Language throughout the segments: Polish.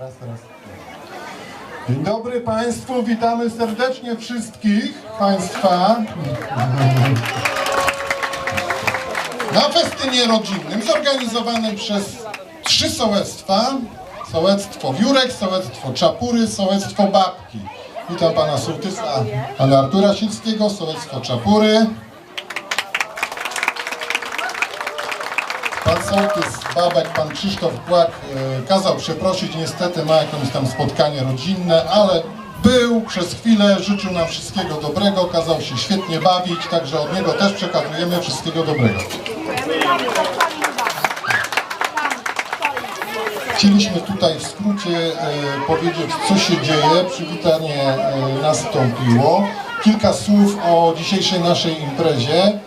Raz, raz. Dzień dobry Państwu, witamy serdecznie wszystkich Państwa na festynie rodzinnym zorganizowanym przez trzy sołectwa. Sołectwo Wiórek, sołectwo Czapury, sołectwo Babki. Witam Pana Sołtysa, Pana Artura Silskiego, sołectwo Czapury. Pan sołtys Babek, pan Krzysztof Płak e, kazał przeprosić, niestety ma jakieś tam spotkanie rodzinne, ale był przez chwilę, życzył nam wszystkiego dobrego, kazał się świetnie bawić, także od niego też przekazujemy wszystkiego dobrego. Chcieliśmy tutaj w skrócie e, powiedzieć, co się dzieje. Przywitanie e, nastąpiło. Kilka słów o dzisiejszej naszej imprezie.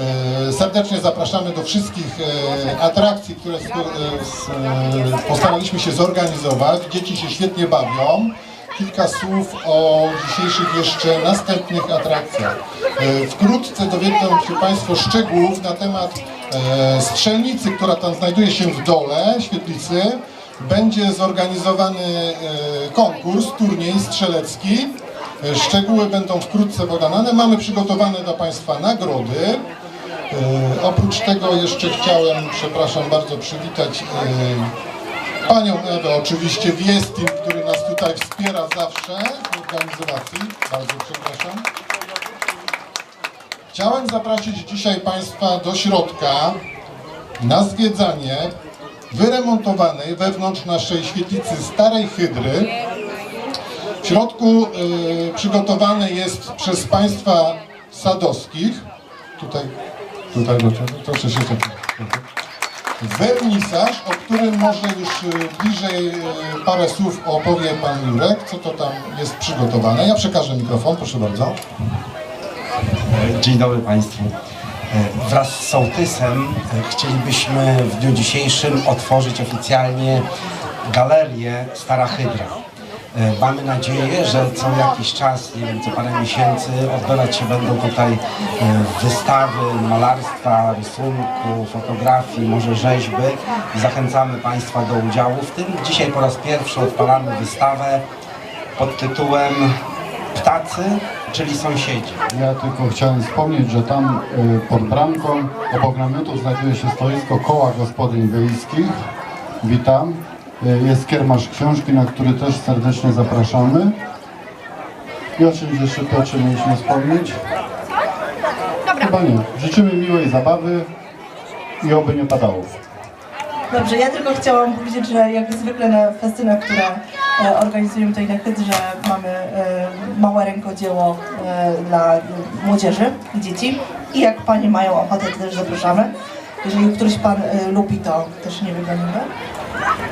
E, Serdecznie zapraszamy do wszystkich e, atrakcji, które e, postaraliśmy się zorganizować. Dzieci się świetnie bawią. Kilka słów o dzisiejszych jeszcze następnych atrakcjach. Wkrótce dowiedzą się Państwo szczegółów na temat strzelnicy, która tam znajduje się w dole świetlicy. Będzie zorganizowany konkurs, turniej strzelecki. Szczegóły będą wkrótce podane. Mamy przygotowane dla Państwa nagrody. E, Oprócz tego jeszcze chciałem, przepraszam bardzo, przywitać e, Panią Ewę, oczywiście Wiestin, który nas tutaj wspiera zawsze w organizacji. Bardzo przepraszam. Chciałem zaprosić dzisiaj Państwa do środka na zwiedzanie wyremontowanej wewnątrz naszej świetlicy Starej Hydry. W środku y, przygotowany jest przez Państwa sadowskich. Tutaj, tutaj do? Proszę się cofnąć. Wernisaż, o którym może już y, bliżej y, parę słów opowie Pan Jurek, co to tam jest przygotowane. Ja przekażę mikrofon, proszę bardzo. Dzień dobry Państwu. E, Wraz z sołtysem e, chcielibyśmy w dniu dzisiejszym otworzyć oficjalnie galerię Stara Hydra. E, Mamy nadzieję, że co jakiś czas, nie wiem, co parę miesięcy odbywać się będą tutaj e, wystawy malarstwa, rysunku, fotografii, może rzeźby. Zachęcamy Państwa do udziału w tym. Dzisiaj po raz pierwszy odpalamy wystawę pod tytułem Ptacy, czyli sąsiedzi. Ja tylko chciałem wspomnieć, że tam y, pod bramką obok namiotu znajduje się stoisko koła gospodyń wiejskich. Witam. Y, Jest kiermasz książki, na który też serdecznie zapraszamy. I o czymś jeszcze Piotrze mieliśmy wspomnieć? Chyba nie. Życzymy miłej zabawy i oby nie padało. Dobrze, ja tylko chciałam powiedzieć, że jak zwykle na festynach, które e, organizujemy tutaj na Hydrze, mamy e, małe rękodzieło e, dla e, młodzieży i dzieci. I jak Panie mają ochotę, to też zapraszamy. Jeżeli któryś Pan e, lubi, to też nie wygonimy.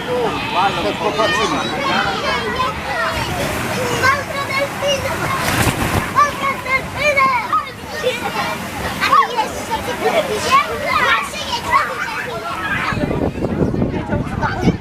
Walka delfina! Walka delfina! A jeszcze ty Macie Ostatnie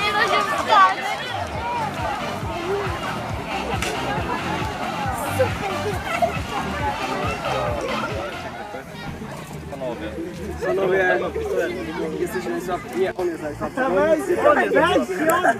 Nie da się wstać. Panowie, jesteśmy najsłabsi. Nie, on jest najsłabszy. Flintstones,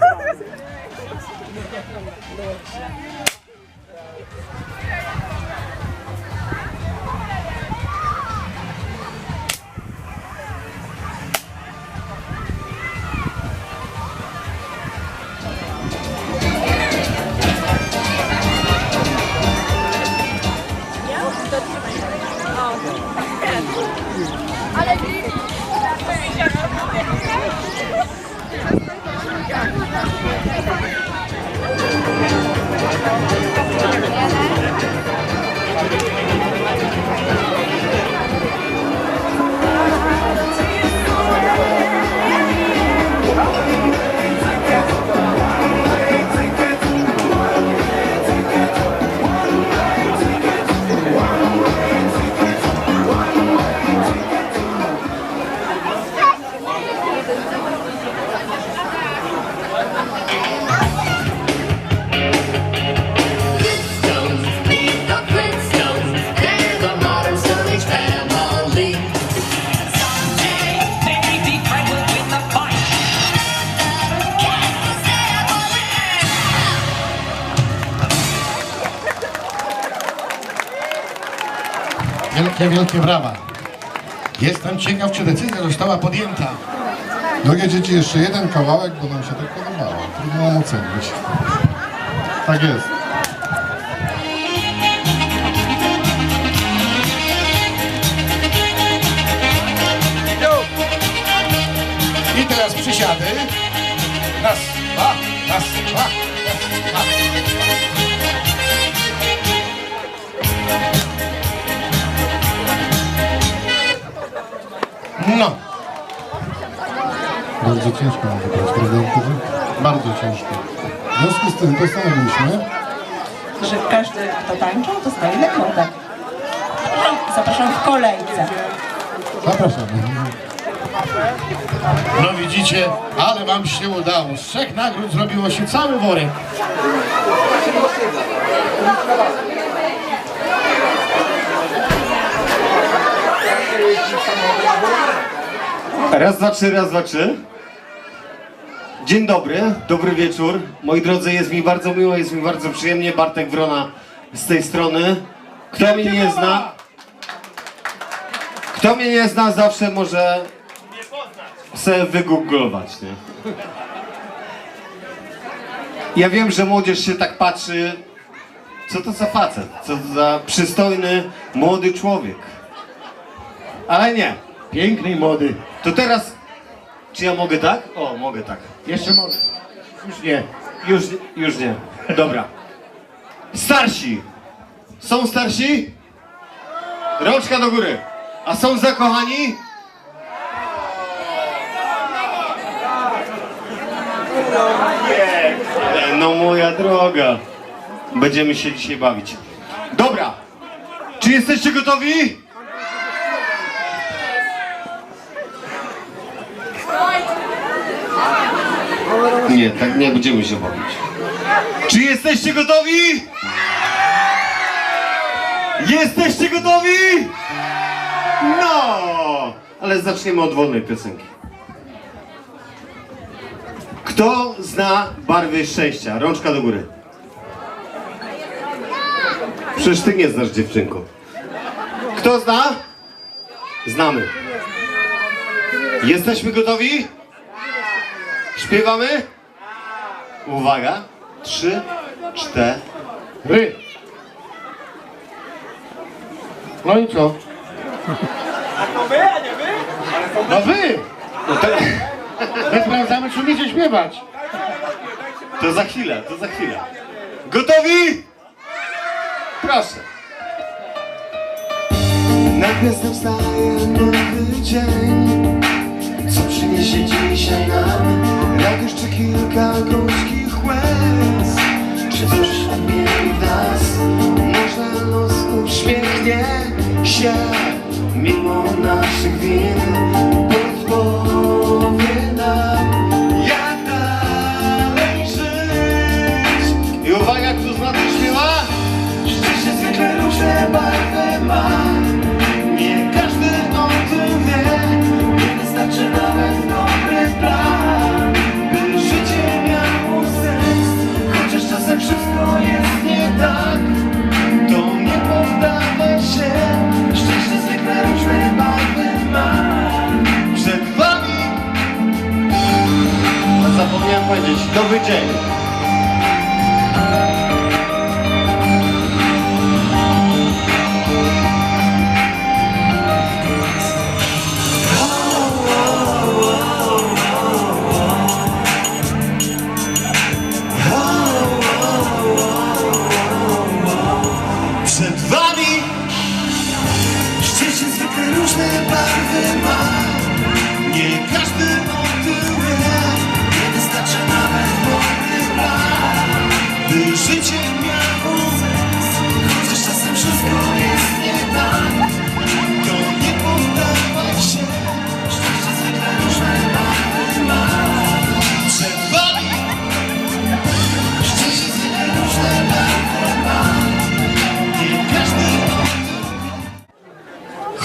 Wielkie, wielkie brawa. Jestem ciekaw, czy decyzja została podjęta. Drogie dzieci, jeszcze jeden kawałek, bo nam się tak podobało. Trudno ocenić. Tak jest. I teraz przysiady. Raz, dwa, raz, dwa, raz, dwa. No, Bardzo ciężko nam wybrać, prawda? Bardzo ciężko. W związku z tym postanowiliśmy, że każdy, kto tańczył, dostaje nagrodę. Zapraszam w kolejce. zapraszamy. no widzicie, ale wam się udało. Z trzech nagród zrobiło się cały worek. Raz, dwa, trzy, raz, dwa, trzy. Dzień dobry, dobry wieczór. Moi drodzy, jest mi bardzo miło, jest mi bardzo przyjemnie. Bartek Wrona z tej strony. Kto mnie nie zna, kto mnie nie zna, zawsze może sobie wygooglować, nie? Ja wiem, że młodzież się tak patrzy, co to za facet, co to za przystojny, młody człowiek. Ale nie, piękny i młody. To teraz, czy ja mogę tak? O, mogę tak. Jeszcze może. Już nie. Już, już nie. Dobra. Starsi. Są starsi? Rączka do góry. A są zakochani? No moja droga. Będziemy się dzisiaj bawić. Dobra. Czy jesteście gotowi? Nie, tak nie będziemy się bawić. Czy jesteście gotowi? Jesteście gotowi? No! Ale zaczniemy od wolnej piosenki. Kto zna barwy szczęścia? Rączka do góry. Przecież ty nie znasz dziewczynko. Kto zna? Znamy. Jesteśmy gotowi? Śpiewamy? Uwaga. Trzy, cztery. Ry. No i co? No wy! No to, My sprawdzamy, czy umiecie śpiewać. to za chwilę, to za chwilę. Gotowi? Proszę. Na gwiazdę wstaje nowy dzień Co przyniesie dzisiaj nam. Radość czy kilka gorzkich łez. Czy coś odmieni nas? Może los uśmiechnie się. Mimo naszych win zapomniałem powiedzieć, nowy dzień.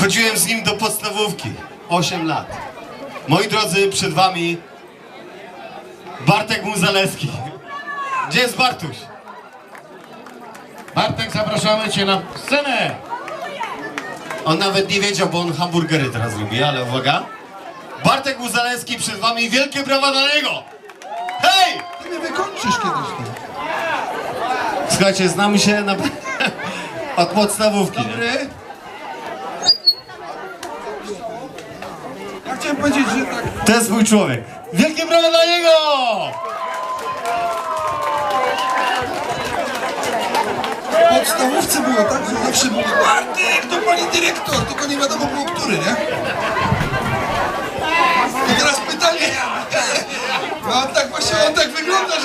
Chodziłem z nim do podstawówki. 8 lat. Moi drodzy, przed wami Bartek Muzalewski. Gdzie jest Bartuś? Bartek, zapraszamy Cię na scenę. On nawet nie wiedział, bo on hamburgery teraz lubi, ale uwaga. Bartek Muzalewski przed wami, wielkie brawa dla niego! Hej! Ty mnie wykończysz kiedyś. ty. Słuchajcie, znamy się na... od podstawówki. nie? Chciałem powiedzieć, że tak To jest mój człowiek. Wielkie brawa dla niego! w podstawówce było tak, że zawsze było Bartek, to pani dyrektor, tylko nie wiadomo było który, nie?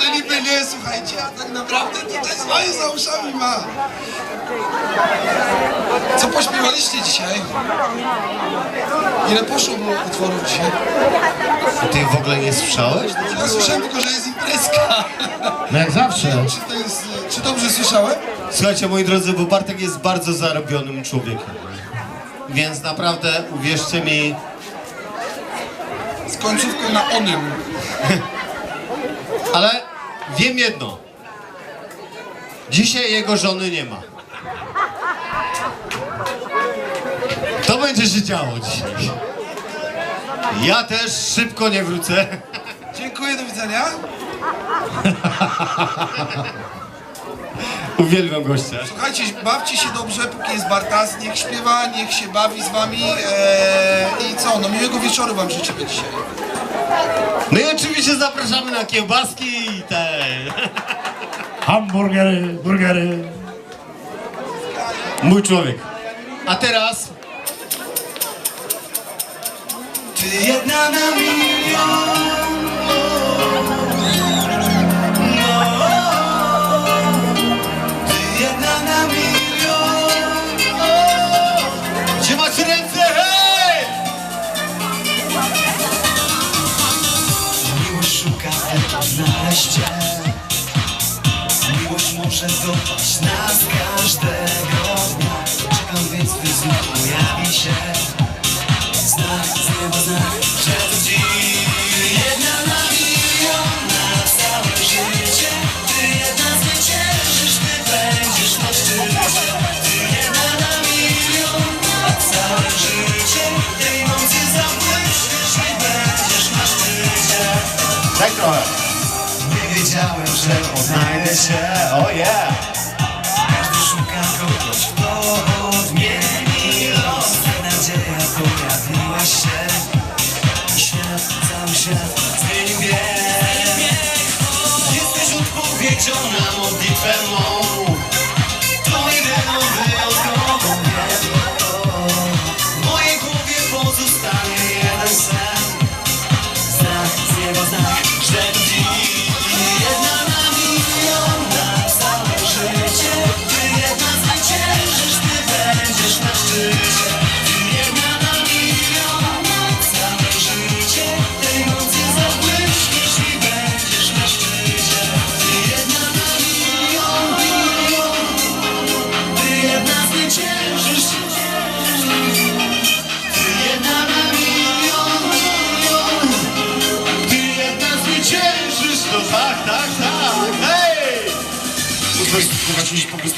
Że niby nie, słuchajcie, a tak naprawdę tutaj swoje za uszami ma. Co pośpiewaliście dzisiaj? Ile poszło było utworów dzisiaj? Ty w ogóle nie słyszałeś? Ja słyszałem tylko, że jest imprezka. No jak zawsze. Czy to jest, czy dobrze słyszałem? Słuchajcie, moi drodzy, bo Bartek jest bardzo zarobionym człowiekiem. Więc naprawdę, uwierzcie mi, Z końcówką na onym. ale wiem jedno. Dzisiaj jego żony nie ma. To będzie się działo dzisiaj. Ja też szybko nie wrócę. Dziękuję, do widzenia. Uwielbiam gościa. Słuchajcie, bawcie się dobrze, póki jest Bartas, niech śpiewa, niech się bawi z wami eee, i co, no miłego wieczoru wam życzymy dzisiaj. No i oczywiście zapraszamy na kiełbaski i te... Hamburgery, burgery. Mój człowiek. A teraz Ty jedna na milion znaleźć cię Miłość może dopaść nas. każdego zawsze odnajdę się, oh yeah! Każdy szuka kogoś, kto odmieni los. Nadzieja pojawiła się. I świat, cały świat zmienił bieg Jesteś odpowiedzią na modlitwę mą.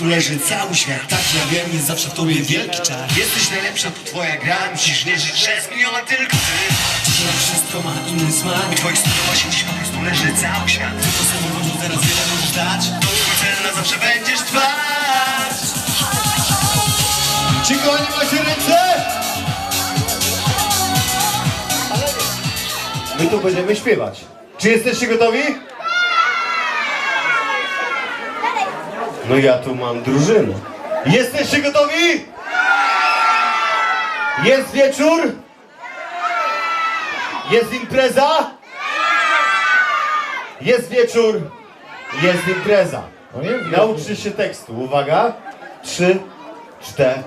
uleży cały świat. Tak ja wiem, jest zawsze w tobie wielki czar. Jesteś najlepsza, to twoja gra Musisz wierzyć, że zmieniona tylko ty. Dzisiaj wszystko ma inny smak. I twoich stóp właśnie dziś po prostu leży cały świat. Ty to samo możesz teraz wiele możesz dać. To celna zawsze będziesz trwać Czy kochani macie ręce? My tu będziemy śpiewać. Czy jesteście gotowi? No ja tu mam drużynę. Jesteście gotowi? Jest wieczór? Jest impreza? Jest wieczór? Jest impreza. Nauczcie się tekstu. Uwaga. Trzy, cztery.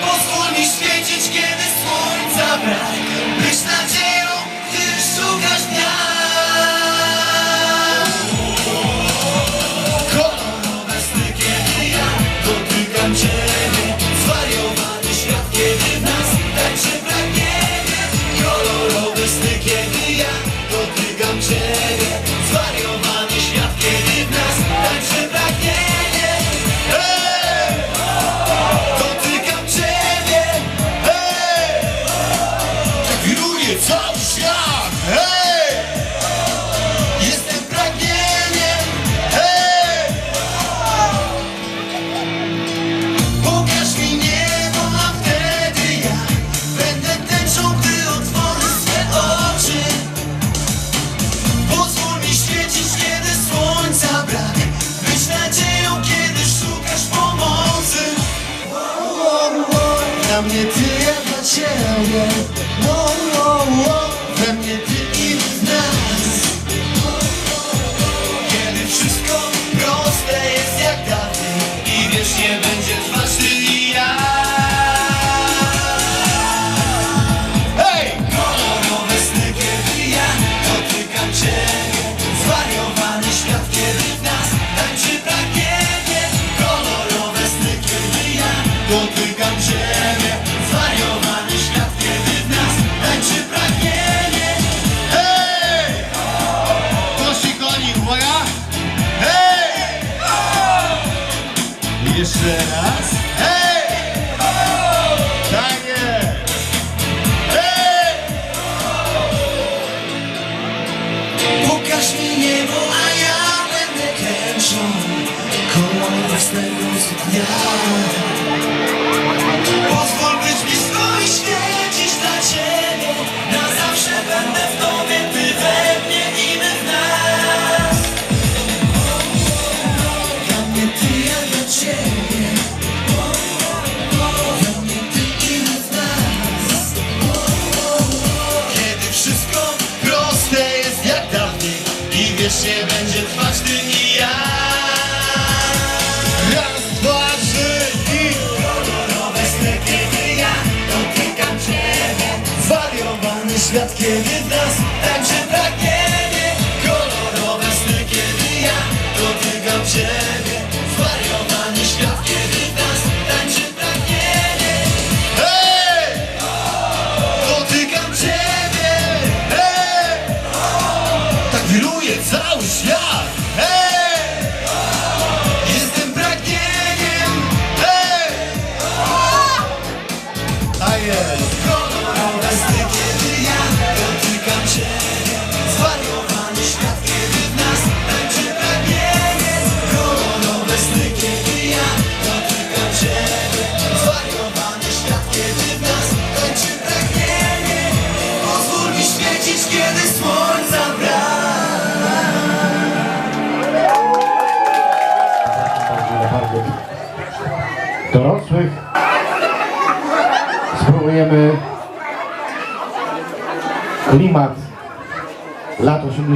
Pozwól mi świecić, kiedy słońca brak. jeszcze raz. nie będzie trwać ty i ja. Raz, dwa, trzy Kolorowe sny, kiedy ja. Dotykam Ciebie. Zwariowany świat, kiedy w nas tańczy pragnienie. Kolorowe sny, kiedy ja. Dotykam Ciebie.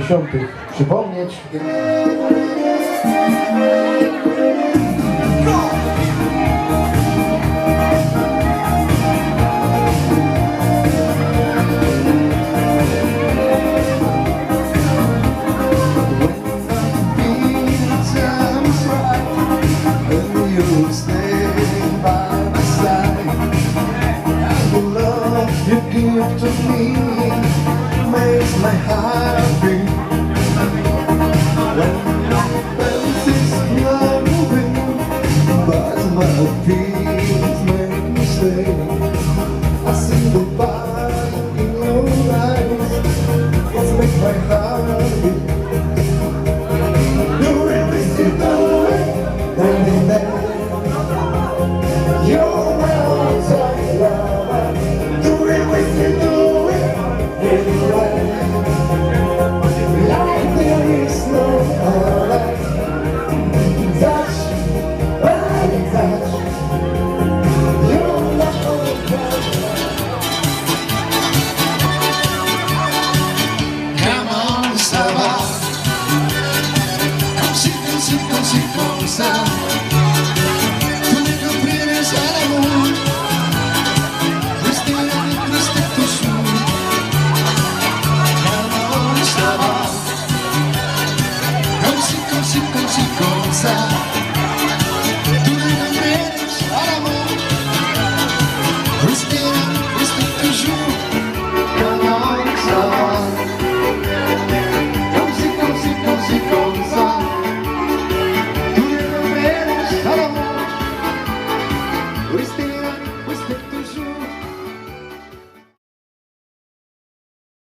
80. przypomnieć.